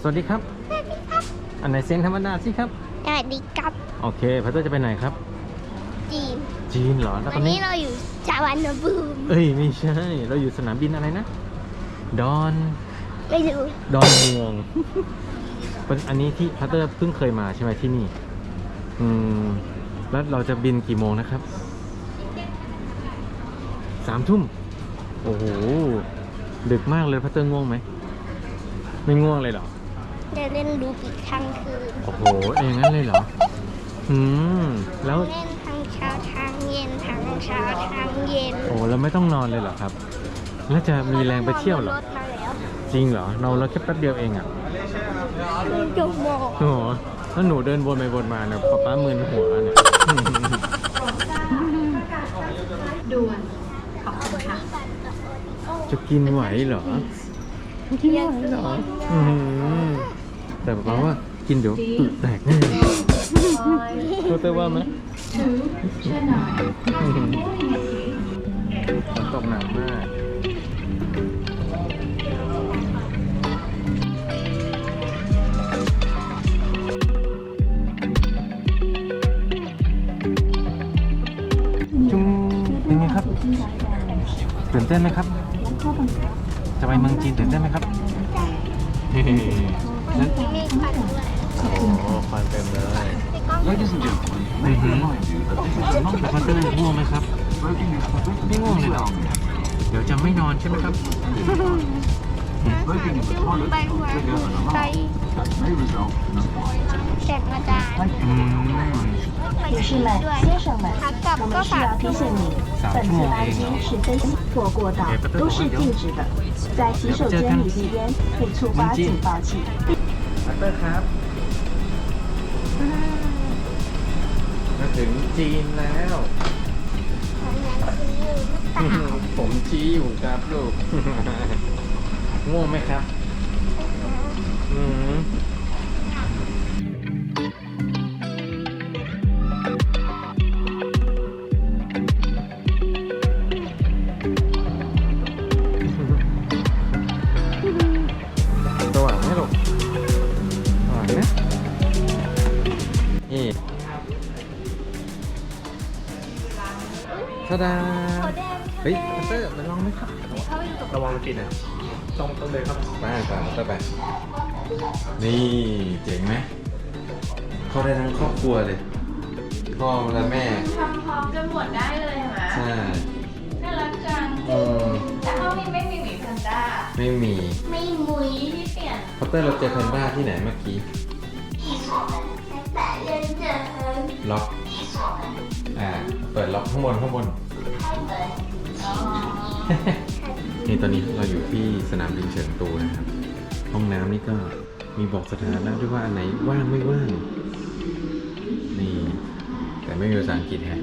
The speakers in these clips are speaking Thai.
สวัสดีครับ อันไหนเสียงธรรมดาสิครับ สวัสดีครับโอเคพัตเตอร์จะไปไหนครับ จีน จีนเหรอแล้วตวัอนนนี้นี้เราอยู่จาวันนบูมเอ้ยไม่ใช่ เราอยู่สนามบินอะไรนะ ดอนไม่รู้ดอนเมืองเป็นอันนี้ที่พัตเตอร์เพิ่งเคยมาใช่ไหมที่นี่ อืมแล้วเราจะบินกี่โมงนะครับสามทุ่มโอ้โหดึกมากเลยพัตเตอร์ง่วงไหมไม่ง่วงเลยเหรอ จะเล่นดูปีกทางคืนโอ้โหเอย่างนั้นเลยเหรออืมแล้วเล่นทางเช้าทางเย็นทางเช้าทางเย็นโอ้เราไม่ต้องนอนเลยเหรอครับ แล้วจะมีแรงไปเที่ยวเหรอรถมาแล้วจริงเหรอเราเราแค่แป๊บเดียวเองอะจมบอกโอ้โหแล้วหนูเดินวนไปวนมาเนี่ยป๊าป๊ามึนหัวเนี่ย ด่วน ขอบคุณค่ะ จะกินไหวเหรอ กินไหวเหรอ อืม แต่ป๊าว่ากินเดี๋ยวอึแตกแน่ตัวเต้ว่าไหมเชื่อหน่อยฝนตกหนักมากจุงเป็นไงครับตื่นเต้นไหมครับ จะไปเมืองจีนตื่นเต้นไหมครับ เฮ้แล้วมีควันด้วยโอ้โหควันเต็มเลยพี่ก้อง Ladies and gentlemen, may I remind you that this is a แล้วพัตเตอร์ง่วงไหมครับ non-smoking exhibit ไม่ง่วงเลยเหรอ เดี๋ยวจะไม่นอนใช่ไหมครับ Smoking in the ไป toilet หัว will trigger an ไป alarm that may result in a fine. เสร็จอาจารย์ อืม ไป 女士们、 ด้วย 先生们， ขากลับ 我 ก็ 们需 ฝาก 要提醒您，本次班机是飞行，坐过道都是禁止的，在洗手间里吸烟会触发警报器。 พัตเตอร์ครับมาถึงจีนแล้ว ผมชี้อยู่ครับลูก ง่วงไหมครับ อืม ระวังปิดนะต้องต้องเลยครับมาตามต่อไป นี่เจ๋งไหมเข้าได้ทั้งครอบครัวเลย พ่อและแม่ ทำพร้อมกันหมดได้เลยเห็นไหมใช่น่ารักจังอืมแต่ห้องนี้ไม่มีหมีแพนด้า ไม่มีไม่มุ้ยที่เปลี่ยนพัตเตอร์เราเจอแพนด้าที่ไหนเมื่อกี้ล็อกอ่า เปิดล็อกข้างบนข้างบนนี่ ตอนนี้เราอยู่ที่สนามบินเฉิงตูนะครับ ห้องน้ำนี่ก็มีบอกสถานะด้วยว่าอันไหนว่างไม่ว่าง นี่ แต่ไม่มีภาษาอังกฤษแฮะ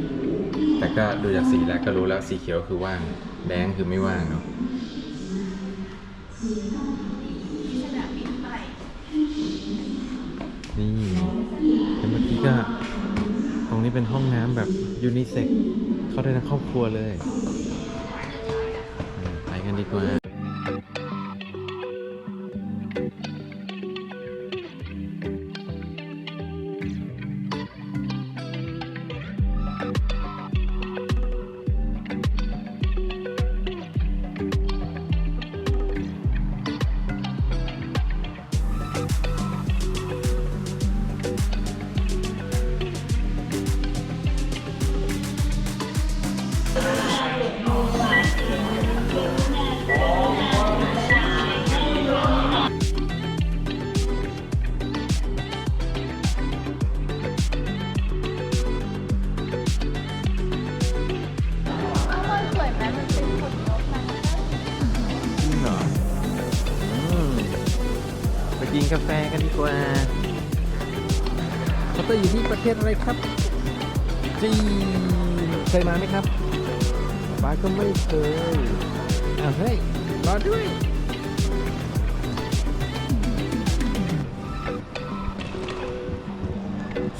แต่ก็ดูจากสีแล้วก็รู้แล้วสีเขียวคือว่าง แดงคือไม่ว่างเนาะนี่แต่เมื่อกี้ก็ ตรงนี้เป็นห้องน้ำแบบยูนิเซ็กเข้าได้ทั้งครอบครัวเลย ไปกั ศอะไรครับจีนเคยมาไหมครับป้าก็ไม่เคยอ้าเฮ้ยรอด้วย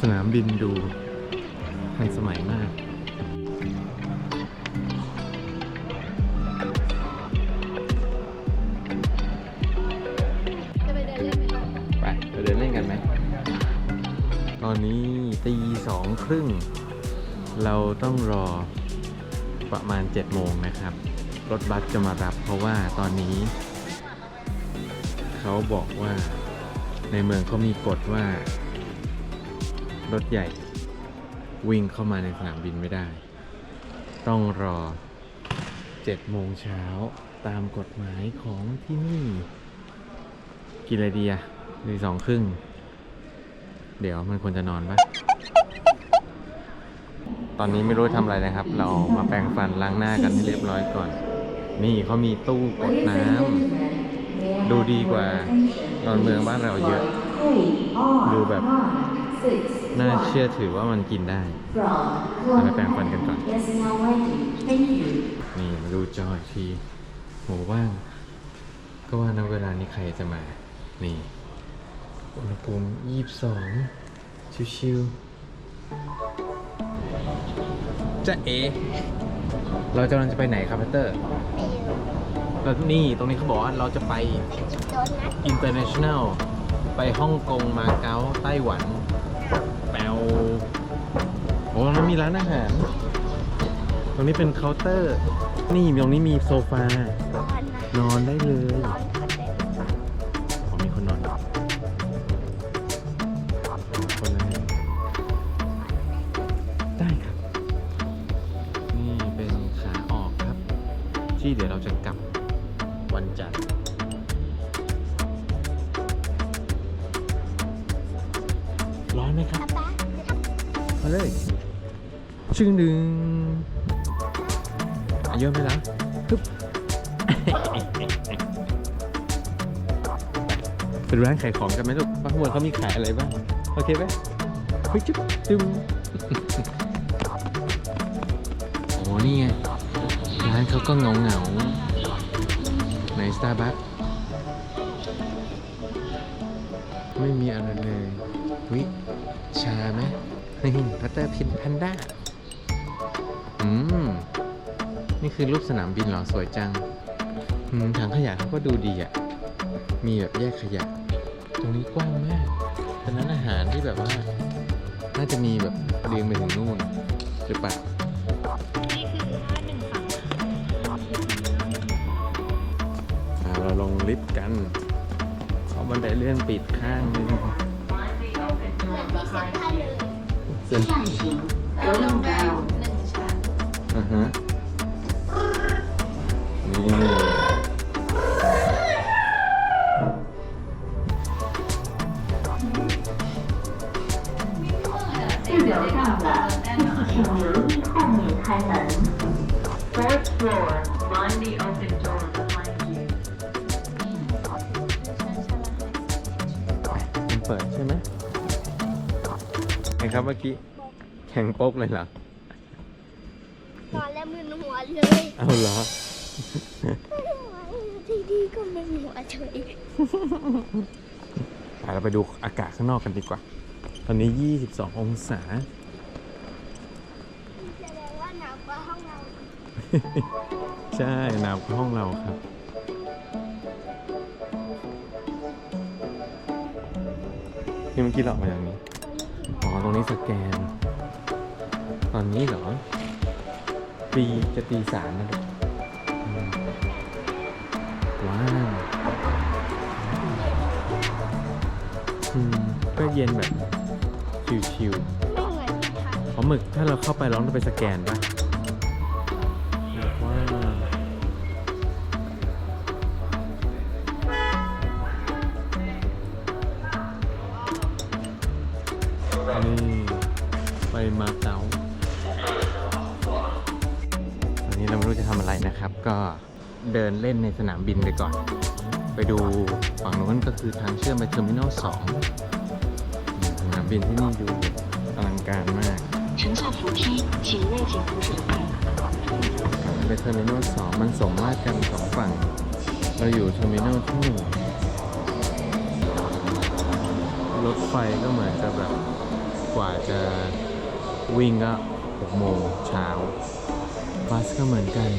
สนามบินดูทันสมัยมาก ครึ่ง เราต้องรอประมาณ7จ็ดโมงนะครับ รถบัสจะมารับเพราะว่าตอนนี้ เขาบอกว่าในเมืองเขามีกฎว่า รถใหญ่วิ่งเข้ามาในสนามบินไม่ได้ ต้องรอ 7 โมงเช้าตามกฎหมายของที่นี่กินอะไรดีอะตีสองครึ่ง เดี๋ยวมันควรจะนอนปะ ตอนนี้ไม่รู้ทำอะไรนะครับ เรามาแปรงฟันล้างหน้ากันให้เรียบร้อยก่อน นี่เขามีตู้กดน้ำดูดีกว่าตอนเมืองบ้านเราเยอะ ดูแบบน่าเชื่อถือว่ามันกินได้เราไปแปรงฟันกันก่อน นี่มาดูจออีกทีโหว่าง ก็ว่าณเวลานี้ใครจะมา นี่ อุณหภูมิยี่สิบสองชิวๆ จะเอ เรากำลังจะไปไหนครับพัตเตอร์ไปอยู่เรานี่ตรงนี้เขาบอกว่าเราจะไป ไปกินโดนัท international ไปฮ่องกงมาเก๊าไต้หวัน แปลวโอ้ตรงนั้นมีร้านอาหาร ตรงนี้เป็นเคาน์เตอร์ นี่ตรงนี้มีโซฟา นอนนะนอนได้เลย นอน ที่เดี๋ยวเราจะกลับวันจันทร์ร้อนไหมครับป๊าป๊ามาเลย ชึ่งดึงอายุไม่แล้วฮึบ เป็นร้านขายของกันไหมลูกว่าข้างบนเขามีขายอะไรบ้าง โอเคไหมเฮ้ยจุ๊บจุ๊บ โอ้นี่ไงร้านเขาก็เงาเงาๆในสตาร์บัคไม่มีอะไรเลยวิชาไหมนี่พัตเตอร์พินแพนด้า อืม นี่คือรูปสนามบินเหรอ สวยจัง อืมถังขยะเขาก็ดูดีอะ มีแบบแยกขยะ ตรงนี้กว้างมากเป็นร้นอาหารที่แบบว่า น่าจะมีแบบเรียงไปถึงนู่นหรือเปล่า เราลงลิฟต์กันเอาบันไดเลื่อนปิดข้างนึงเส้นหนึ่งชั้นอ่าฮะนี่ ข่งโป๊กเลยเหรอนอนแล้วมึนหัวเลยเอาเหรอ ที่ดีก็มึนหัวเฉยไปเราไปดูอากาศข้างนอกกันดีกว่า ตอนนี้ 22 องศา แสดงว่าหนาวกว่าห้องเราใช่หนาวกว่าห้องเราครับ นี่เมื่อกี้เราออกมาอย่างนี้ อ๋อ ตรงนี้สแกน ตอนนี้เหรอตีจะตีสามนะลูกอืมว้าวอืมก็เย็นแบบชิวๆเหอนที่ไทยเพราะหมึกถ้าเราเข้าไปราต้องไปสแกนปะว้าวนี่ไปมาเก๊า อันนี้เราไม่รู้จะทำอะไรนะครับ ก็เดินเล่นในสนามบินไปก่อน ไปดูฝั่งนู้นก็คือทางเชื่อมไปเทอร์มินอลสองสนามบินที่นี่ดูอลังการมาก 乘坐扶梯，请内紧扶手臂。 ไปเทอร์มินอลสองมันสมมาตรกันสองฝั่ง เราอยู่เทอร์มินอลที่หนึ่งรถไฟก็เหมือนจะแบบกว่าจะวิ่งก็ หกโมงเช้าบัสก็เหมือนกัน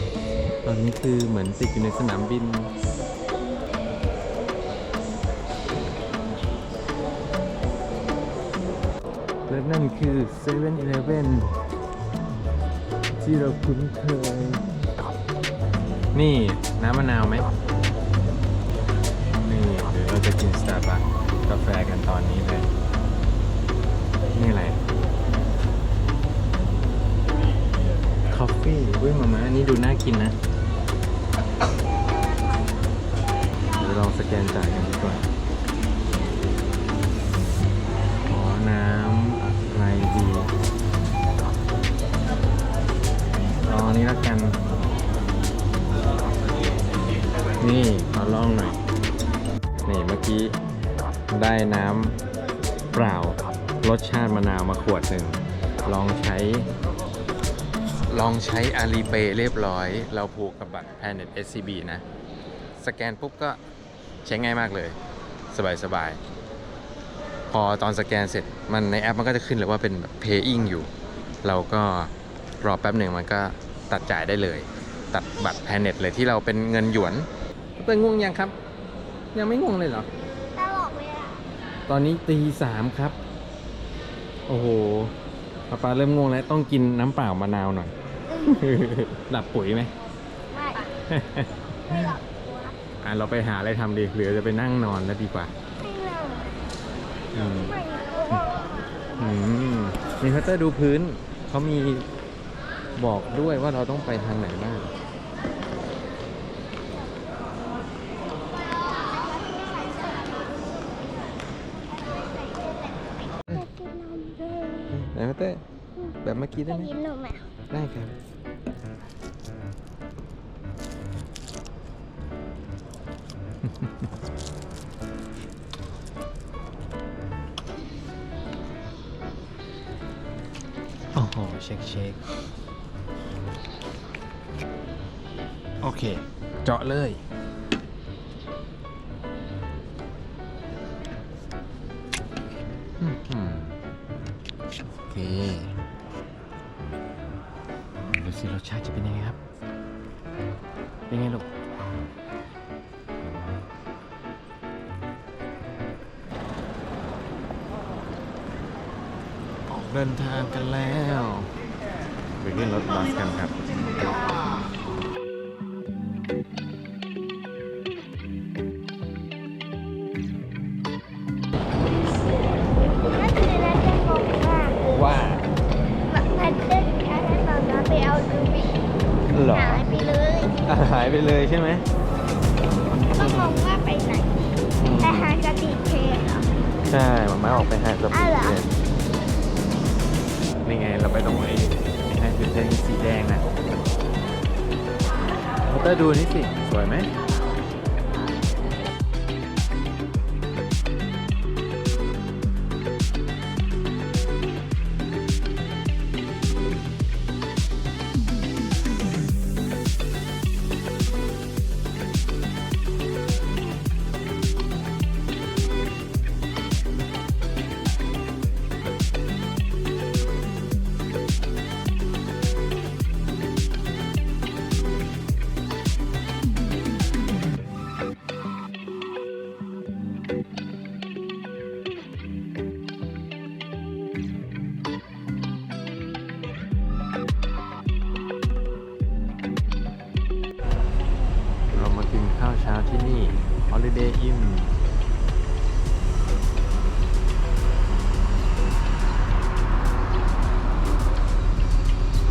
ตอนนี้คือเหมือนติดอยู่ในสนามบินและนั่นคือเซเว่นอีเลฟเว่นที่เราคุ้นเคย นี่น้ำมะนาวไหม นี่หรือเราจะกินสตาร์บัคกาแฟกันตอนนี้เลย นี่อะไร ฟฟี่เว้ยมาม่าอันนี้ดูน่ากินนะ เดี๋ยวลองสแกนจ่ายกันดีกว่า ขอน้ำอะไรดีลออันนี้แล้วกัน นี่ขอลองหน่อย นี่เมื่อกี้ได้น้ำเปล่ารสชาติมะนาวมาขวดหนึ่ง ลองใช้ ลองใช้อาลีเปเรียบร้อย เราผูกกับบัตร Planet SCB นะ สแกนปุ๊บก็ใช้ง่ายมากเลย สบายสบายๆพอตอนสแกนเสร็จมันในแอปมันก็จะขึ้นเลยว่าเป็นแบบ paying อยู่ เราก็รอแป๊บหนึ่งมันก็ตัดจ่ายได้เลย ตัดบัตร Planet เลยที่เราเป็นเงินหยวนเป็นง่วงยังครับ ยังไม่ง่วงเลยเหรอตลกเลยอะตอนนี้ตีสามครับ โอ้โหป้าปาเริ่มง่วงแล้วต้องกินน้ำเปล่ามะนาวหน่อย หลับปุ๋ยไหมไม่ไม่หลับตัวอะเราไปหาอะไรทำดีหรือจะไปนั่งนอนแล้วดีกว่าไม่หลับอืมไม่หลับอืมมีพัตเตอร์ดูพื้นเขามีบอกด้วยว่าเราต้องไปทางไหนบ้างไหนพัตเตอร์แบบเมื่อกี้ได้จะไหมกินนมอะได้ครับ โอ้โหเช็คเช็คโอเค เจาะเลยอื้อหือโอเคดูสิรสชาติจะเป็นยังไง ดินทางกันแล้วไปขึ้นรถบัสกันครับเมื่อคืนนั้นจะงงมากว่ามันเดินช้าให้ตอนนั้นไปเอาดูบิหรอหายไปเลยอะหายไปเลยใช่ไหมก็งงว่าไปไหนไปหากระติกเคกเหรอใช่หมาม้าออกไปหาสปีอ้าวดเหรอเล่น นี่ไง เราไปตรงไอ้ไอ้จุดแดงสีแดงนะพอเตอร์ดูนี่สิ สวยไหม Holiday Inn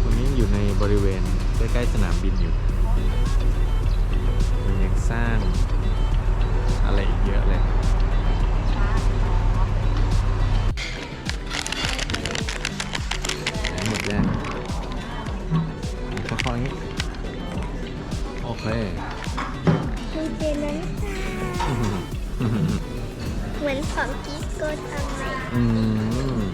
ตรงนี้อยู่ในบริเวณใกล้ๆสนามบินอยู่มันยังสร้างอะไรอีกเยอะเลยหมดยังค่อยๆนี้โอเคคือเจนั้น เหมือนของกิสโกทำไมอืม